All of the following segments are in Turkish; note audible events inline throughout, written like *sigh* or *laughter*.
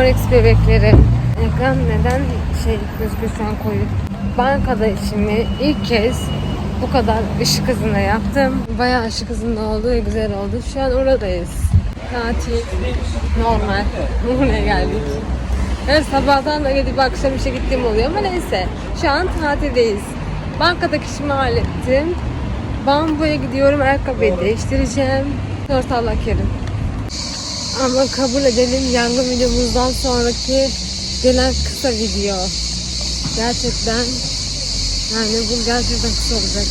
Onyx bebeklerim. Ekran neden şey gözüküyor şu koyu? Bankada işimi ilk kez bu kadar ışık hızında yaptım. Bayağı ışık hızında oldu ve güzel oldu. Şu an oradayız. Tatil normal. *laughs* Buraya geldik. Evet sabahtan da gidip akşam işe gittiğim oluyor ama neyse. Şu an tatildeyiz. Bankadaki işimi hallettim. Bambuya gidiyorum ayakkabıyı değiştireceğim. Sonra Allah kerim. Ama kabul edelim yangın videomuzdan sonraki gelen kısa video. Gerçekten yani bu gerçekten kısa olacak.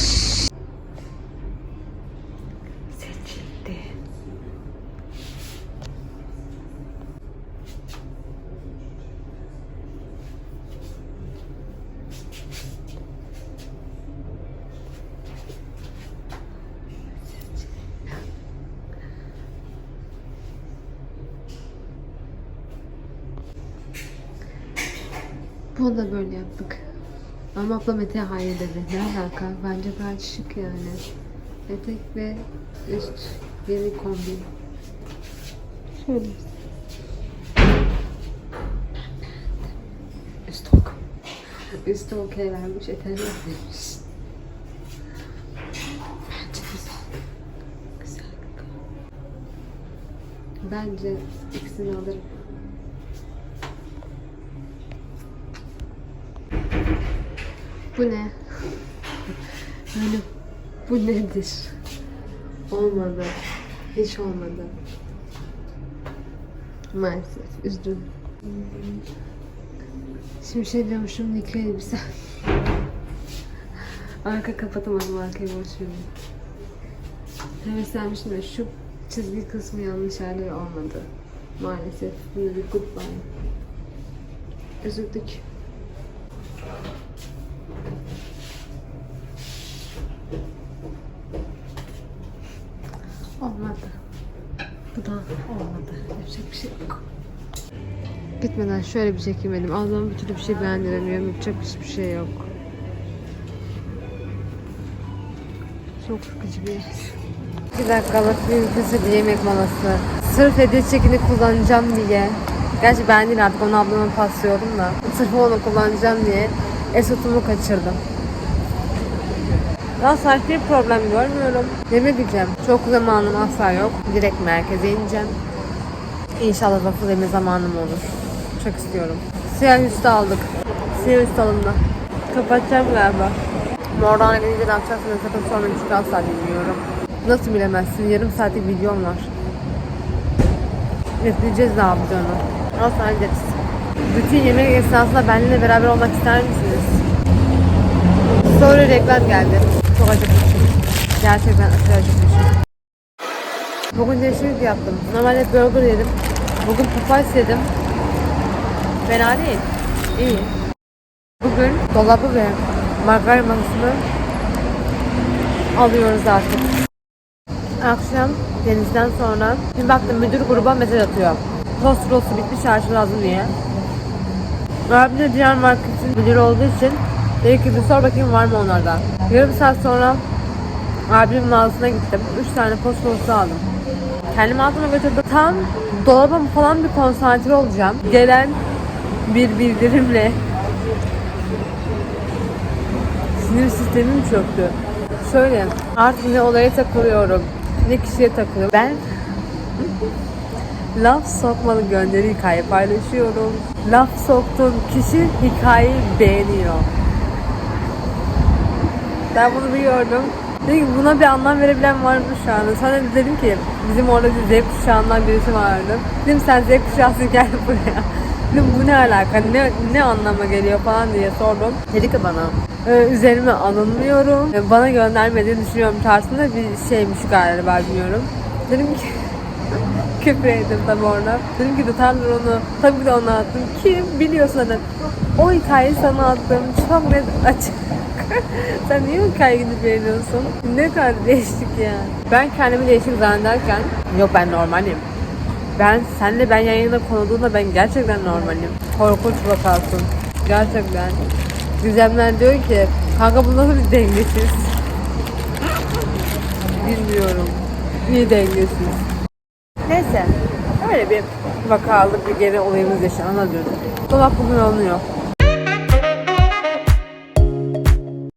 Bunu da böyle yaptık. Ama abla Mete hayır dedi. Ne alaka? Bence gayet şık yani. Etek ve üst bir kombin. Şöyle. Üst ok. Üstü okey vermiş, eteğini vermiş. Bence ikisini alırım. Bu ne? Yani bu nedir? Olmadı. Hiç olmadı. Maalesef. Üzdüm. Şimdi şey diyormuşum Nikli elbise. Arka kapatamadım arkayı boş verin. Heveslenmiştim de şu çizgi kısmı yanlış yerleri olmadı. Maalesef. Bunu bir goodbye. Üzüldük. Olmadı. Bu da olmadı. Yapacak bir şey yok. Gitmeden şöyle bir çekilmedim. Allah'ım bir türlü bir şey beğendiremiyorum. Yapacak hiçbir şey yok. Çok sıkıcı bir yer. Bir dakikalık bir kısa bir yemek molası. Sırf hediye çekini kullanacağım diye. Gerçi ben değil artık onu ablama paslıyorum da. Sırf onu kullanacağım diye Esotumu kaçırdım. Saçma bir problem görmüyorum. Yemek yiyeceğim. Çok zamanım asla yok. Direkt merkeze ineceğim. İnşallah waffle yeme zamanım olur. Çok istiyorum. Siyah üstü aldık. Siyah üstü alındı. Kapatacağım galiba. Mordan gelince ne yapacaksınız sakın sormayın çünkü asla bilmiyorum. Nasıl bilemezsin? Yarım saatlik videom var. Üfleyeceğiz ne yapacağını. Asla hallederiz. Bütün yemek esnasında benimle beraber olmak ister misiniz? Sonra reklam geldi. Çok acıkmışım. Gerçekten aşırı acıkmışım. Bugün değişiklik yaptım. Normalde burger yedim. Bugün Popeyes yedim. Fena değil. İyi. Bugün dolabı ve margarin masasını alıyoruz artık. Akşam denizden sonra bir baktım müdür gruba mesaj atıyor. Tost rostu bitmiş çarşı lazım diye. Abim de diğer marketin müdürü olduğu için dedi ki sor bakayım var mı onlardan. Yarım saat sonra abimin mağazasına gittim. Üç tane post rostu aldım. Kendimi altıma götürdüm. Tam dolabım falan bir konsantre olacağım. Gelen bir bildirimle sinir sistemim çöktü. Şöyle artık ne olaya takılıyorum ne kişiye takılıyorum. Ben laf sokmalı gönderi hikaye paylaşıyorum. Laf soktuğum kişi hikayeyi beğeniyor. Ben bunu biliyordum. Dedim ki buna bir anlam verebilen var mı şu anda? Sonra dedim ki bizim orada bir Z kuşağından birisi vardı. Dedim sen Z kuşağısın gel *laughs* buraya. Dedim bu ne alaka? Ne, ne anlama geliyor falan diye sordum. Dedi ki bana e, üzerime alınmıyorum. E, bana göndermediğini düşünüyorum tarzında bir şeymiş galiba bilmiyorum. Dedim ki *laughs* küfür ettim tabi orada. Dedim ki tutarlar onu. Tabii ki de onu attım. Kim biliyorsun hani. O hikayeyi sana attım. Çok net açık. *laughs* Sen niye o hikayeyi gidip beğeniyorsun? Ne kadar değişik ya. Ben kendimi değişik zannederken yok ben normalim. Ben senle ben yayına konulduğunda ben gerçekten normalim. Korkunç vakasın. Gerçekten. Gizemler diyor ki kanka bu nasıl bir dengesiz? *laughs* Bilmiyorum. Niye dengesiz? Neyse. Öyle bir vakalı bir geri olayımız yaşanana diyordum. Dolap bugün alınıyor.